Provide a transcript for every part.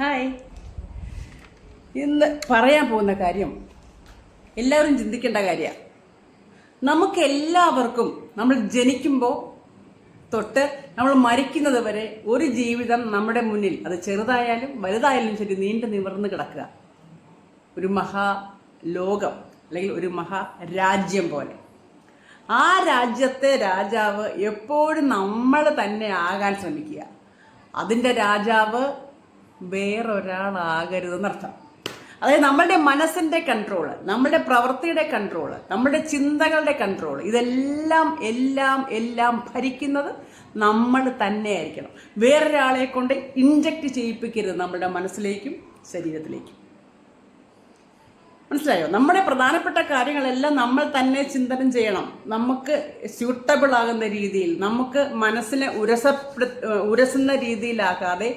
Hi. ഇന്ന് പറയാൻ പോകുന്ന കാര്യം എല്ലാവരും ചിന്തിക്കേണ്ട കാര്യമാണ് നമുക്ക് എല്ലാവർക്കും നമ്മൾ ജനിക്കുമ്പോൾ തൊട്ട് നമ്മൾ മരിക്കുന്നത് വരെ ഒരു ജീവിതം നമ്മുടെ മുന്നിൽ അത് ചെറുതായാലും വലുതായാലും ശരി നീണ്ടു നിവർന്ന് കിടക്കുക. ഒരു മഹാ ലോകം അല്ലെങ്കിൽ ഒരു മഹാ രാജ്യം പോലെ. ആ രാജ്യത്തെ രാജാവ് എപ്പോഴും നമ്മൾ തന്നെ ആകാൻ ശ്രമിക്കുക. അതിന്റെ രാജാവ് വേറൊരാളാകരുതെന്നർത്ഥം. അതായത് നമ്മളുടെ മനസ്സിന്റെ കൺട്രോൾ നമ്മുടെ പ്രവൃത്തിയുടെ കൺട്രോൾ നമ്മുടെ ചിന്തകളുടെ കൺട്രോൾ ഇതെല്ലാം എല്ലാം എല്ലാം ഭരിക്കുന്നത് നമ്മൾ തന്നെ തന്നെയായിരിക്കണം. വേറൊരാളെ കൊണ്ട് ഇൻജക്റ്റ് ചെയ്യിപ്പിക്കരുത് നമ്മുടെ മനസ്സിലേക്കും ശരീരത്തിലേക്കും. മനസ്സിലായോ? നമ്മുടെ പ്രധാനപ്പെട്ട കാര്യങ്ങളെല്ലാം നമ്മൾ തന്നെ ചിന്തനം ചെയ്യണം. നമുക്ക് സ്യൂട്ടബിൾ ആകുന്ന രീതിയിൽ നമുക്ക് മനസ്സിനെ ഉരസപ്പെടു ഉരസുന്ന രീതിയിലാക്കാതെ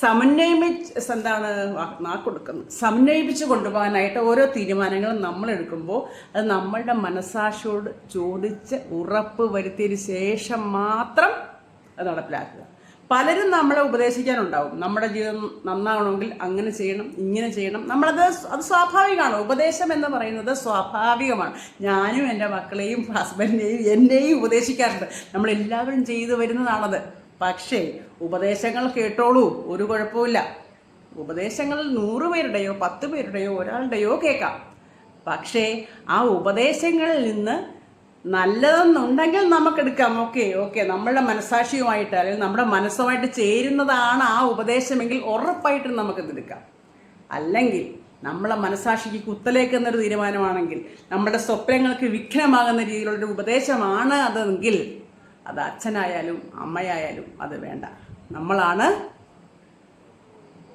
സമന്വയിച്ച് എന്താണ്? നാക്കൊടുക്കുന്നത് സമന്വയിപ്പിച്ച് കൊണ്ടുപോകാനായിട്ട് ഓരോ തീരുമാനങ്ങളും നമ്മൾ എടുക്കുമ്പോൾ അത് നമ്മളുടെ മനസാക്ഷിയോട് ചോദിച്ച് ഉറപ്പ് വരുത്തിയതിന് ശേഷം മാത്രം അത് നടപ്പിലാക്കുക. പലരും നമ്മളെ ഉപദേശിക്കാനുണ്ടാവും. നമ്മുടെ ജീവിതം നന്നാവണമെങ്കിൽ അങ്ങനെ ചെയ്യണം ഇങ്ങനെ ചെയ്യണം. നമ്മളത് അത് സ്വാഭാവികമാണ്. ഉപദേശം എന്ന് പറയുന്നത് സ്വാഭാവികമാണ്. ഞാനും എന്റെ മക്കളെയും ഹസ്ബൻഡിനെയും എന്നെയും ഉപദേശിക്കാറുണ്ട്. നമ്മളെല്ലാവരും ചെയ്തു വരുന്നതാണത്. പക്ഷേ ഉപദേശങ്ങൾ കേട്ടോളൂ. ഒരു കുഴപ്പമില്ല ഉപദേശങ്ങൾ നൂറ് പേരുടെയോ പത്ത് പേരുടെയോ ഒരാളുടെയോ കേൾക്കാം. പക്ഷേ ആ ഉപദേശങ്ങളിൽ നിന്ന് നല്ലതെന്നുണ്ടെങ്കിൽ നമുക്കെടുക്കാം. Okay okay. നമ്മളുടെ മനസാക്ഷിയുമായിട്ട് അല്ലെങ്കിൽ നമ്മുടെ മനസ്സുമായിട്ട് ചേരുന്നതാണ് ആ ഉപദേശമെങ്കിൽ ഉറപ്പായിട്ടും നമുക്ക് എടുക്കാം അല്ലെങ്കിൽ നമ്മളെ മനസാക്ഷിക്ക് കുത്തലേക്ക് എന്നൊരു തീരുമാനമാണെങ്കിൽ നമ്മുടെ സ്വപ്നങ്ങൾക്ക് വിഘ്നമാകുന്ന രീതിയിലുള്ളൊരു ഉപദേശമാണ് അതെങ്കിൽ അത് അച്ഛനായാലും അമ്മയായാലും അത് വേണ്ട. നമ്മളാണ്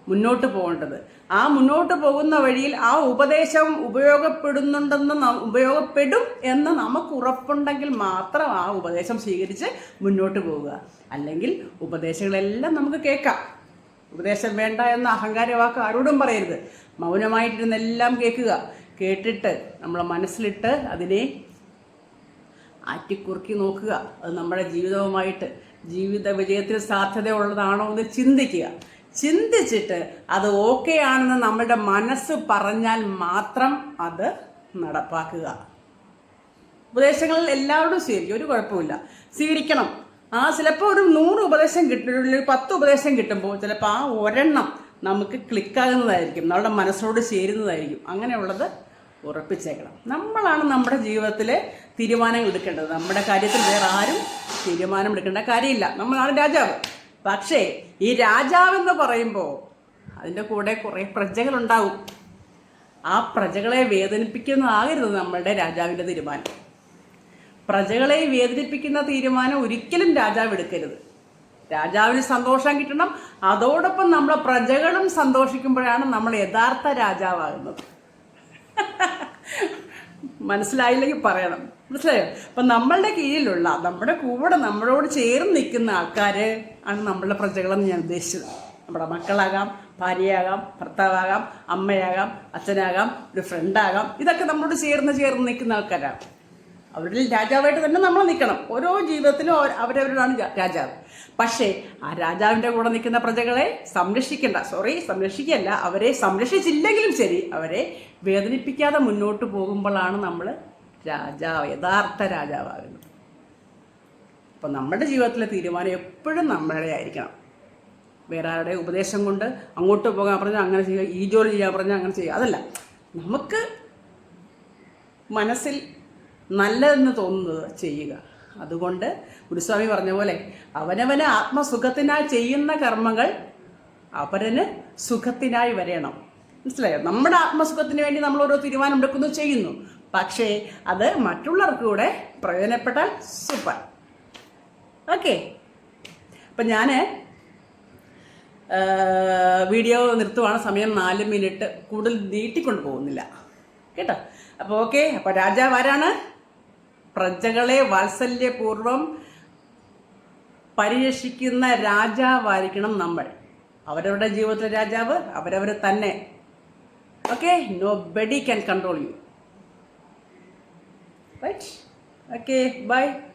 മുന്നോട്ട് പോകേണ്ടത്. ആ മുന്നോട്ട് പോകുന്ന വഴിയിൽ ആ ഉപദേശം ഉപയോഗപ്പെടുന്നുണ്ടെന്ന് ഉപയോഗപ്പെടും എന്ന് നമുക്ക് ഉറപ്പുണ്ടെങ്കിൽ മാത്രം ആ ഉപദേശം സ്വീകരിച്ച് മുന്നോട്ട് പോവുക. അല്ലെങ്കിൽ ഉപദേശങ്ങളെല്ലാം നമുക്ക് കേൾക്കാം. ഉപദേശം വേണ്ട എന്ന അഹങ്കാര വാക്ക് ആരോടും പറയരുത്. മൗനമായിട്ടിരുന്നെല്ലാം കേൾക്കുക. കേട്ടിട്ട് നമ്മൾ മനസ്സിലിട്ട് അതിനെ ആറ്റിക്കുറുക്കി നോക്കുക. അത് നമ്മുടെ ജീവിതവുമായിട്ട് ജീവിത വിജയത്തിന് സാധ്യതയുള്ളതാണോ എന്ന് ചിന്തിക്കുക. ചിന്തിച്ചിട്ട് അത് ഓക്കെ ആണെന്ന് നമ്മുടെ മനസ്സ് പറഞ്ഞാൽ മാത്രം അത് നടപ്പാക്കുക. ഉപദേശങ്ങളിൽ എല്ലാവരോടും സ്വീകരിക്കും ഒരു കുഴപ്പമില്ല സ്വീകരിക്കണം. ആ ചിലപ്പോൾ ഒരു നൂറ് ഉപദേശം കിട്ടും ഒരു പത്ത് ഉപദേശം കിട്ടുമ്പോൾ ചിലപ്പോൾ ആ ഒരെണ്ണം നമുക്ക് ക്ലിക്കാകുന്നതായിരിക്കും നമ്മുടെ മനസ്സോട് ചേരുന്നതായിരിക്കും. അങ്ങനെയുള്ളത് ഉറപ്പിച്ചേക്കണം. നമ്മളാണ് നമ്മുടെ ജീവിതത്തിലെ തീരുമാനങ്ങൾ എടുക്കേണ്ടത്. നമ്മുടെ കാര്യത്തിൽ വേറെ ആരും തീരുമാനം എടുക്കേണ്ട കാര്യമില്ല. നമ്മളാണ് രാജാവ്. പക്ഷേ ഈ രാജാവ് എന്ന് പറയുമ്പോൾ അതിന്റെ കൂടെ കുറേ പ്രജകളുണ്ടാവും. ആ പ്രജകളെ വേദനിപ്പിക്കുന്നതാകരുത് നമ്മളുടെ രാജാവിന്റെ തീരുമാനം. പ്രജകളെ വേദനിപ്പിക്കുന്ന തീരുമാനം ഒരിക്കലും രാജാവ് എടുക്കരുത്. രാജാവിന് സന്തോഷം കിട്ടണം. അതോടൊപ്പം നമ്മളെ പ്രജകളും സന്തോഷിക്കുമ്പോഴാണ് നമ്മൾ യഥാർത്ഥ രാജാവാകുന്നത്. മനസ്സിലായില്ലെങ്കിൽ പറയണം. മനസ്സിലായോ? അപ്പം നമ്മളുടെ കീഴിലുള്ള നമ്മുടെ കൂടെ നമ്മളോട് ചേർന്ന് നിൽക്കുന്ന ആൾക്കാർ ആണ് നമ്മളുടെ പ്രജകളെന്ന് ഞാൻ ഉദ്ദേശിച്ചത്. നമ്മുടെ മക്കളാകാം ഭാര്യയാകാം ഭർത്താവാകാം അമ്മയാകാം അച്ഛനാകാം ഒരു ഫ്രണ്ടാകാം ഇതൊക്കെ നമ്മളോട് ചേർന്ന് ചേർന്ന് നിൽക്കുന്ന ആൾക്കാരാണ്. അവരിൽ രാജാവായിട്ട് തന്നെ നമ്മൾ നിൽക്കണം. ഓരോ ജീവിതത്തിലും അവരവരോടാണ് രാജാവ്. പക്ഷേ ആ രാജാവിന്റെ കൂടെ നിൽക്കുന്ന പ്രജകളെ സംരക്ഷിക്കേണ്ട സോറി സംരക്ഷിക്കല്ല അവരെ സംരക്ഷിച്ചില്ലെങ്കിലും ശരി അവരെ വേദനിപ്പിക്കാതെ മുന്നോട്ട് പോകുമ്പോഴാണ് നമ്മൾ രാജാവ് യഥാർത്ഥ രാജാവാകുന്നു. അപ്പം നമ്മുടെ ജീവിതത്തിലെ തീരുമാനം എപ്പോഴും നമ്മളുടെ ആയിരിക്കണം. വേറെ ആരുടെ ഉപദേശം കൊണ്ട് അങ്ങോട്ട് പോകാൻ പറഞ്ഞാൽ അങ്ങനെ ചെയ്യുക ഈ ജോലി ചെയ്യാൻ പറഞ്ഞാൽ അങ്ങനെ ചെയ്യുക അതല്ല. നമുക്ക് മനസ്സിൽ നല്ലതെന്ന് തോന്നുന്നത് ചെയ്യുക. അതുകൊണ്ട് ഗുരുസ്വാമി പറഞ്ഞ പോലെ അവനവന് ആത്മസുഖത്തിനായി ചെയ്യുന്ന കർമ്മങ്ങൾ അവരന് സുഖത്തിനായി വരയണം മനസ്സിലായോ? നമ്മുടെ ആത്മസുഖത്തിന് വേണ്ടി നമ്മൾ ഓരോ തീരുമാനം എടുക്കുന്നു ചെയ്യുന്നു. പക്ഷേ അത് മറ്റുള്ളവർക്ക് കൂടെ പ്രയോജനപ്പെട്ടാൽ സൂപ്പർ ഓക്കെ അപ്പം ഞാൻ വീഡിയോ നിർത്തുവാണ്. സമയം നാല് മിനിറ്റ്. കൂടുതൽ നീട്ടിക്കൊണ്ട് പോകുന്നില്ല. കേട്ടോ? അപ്പോൾ ഓക്കെ അപ്പോൾ രാജാവ് ആരാണ്? പ്രജകളെ വാത്സല്യപൂർവം പരിരക്ഷിക്കുന്ന രാജാവായിരിക്കണം നമ്മൾ. അവരവരുടെ ജീവിതത്തിലെ രാജാവ് അവരവർ തന്നെ. Okay nobody can control you Bye. Okay, bye.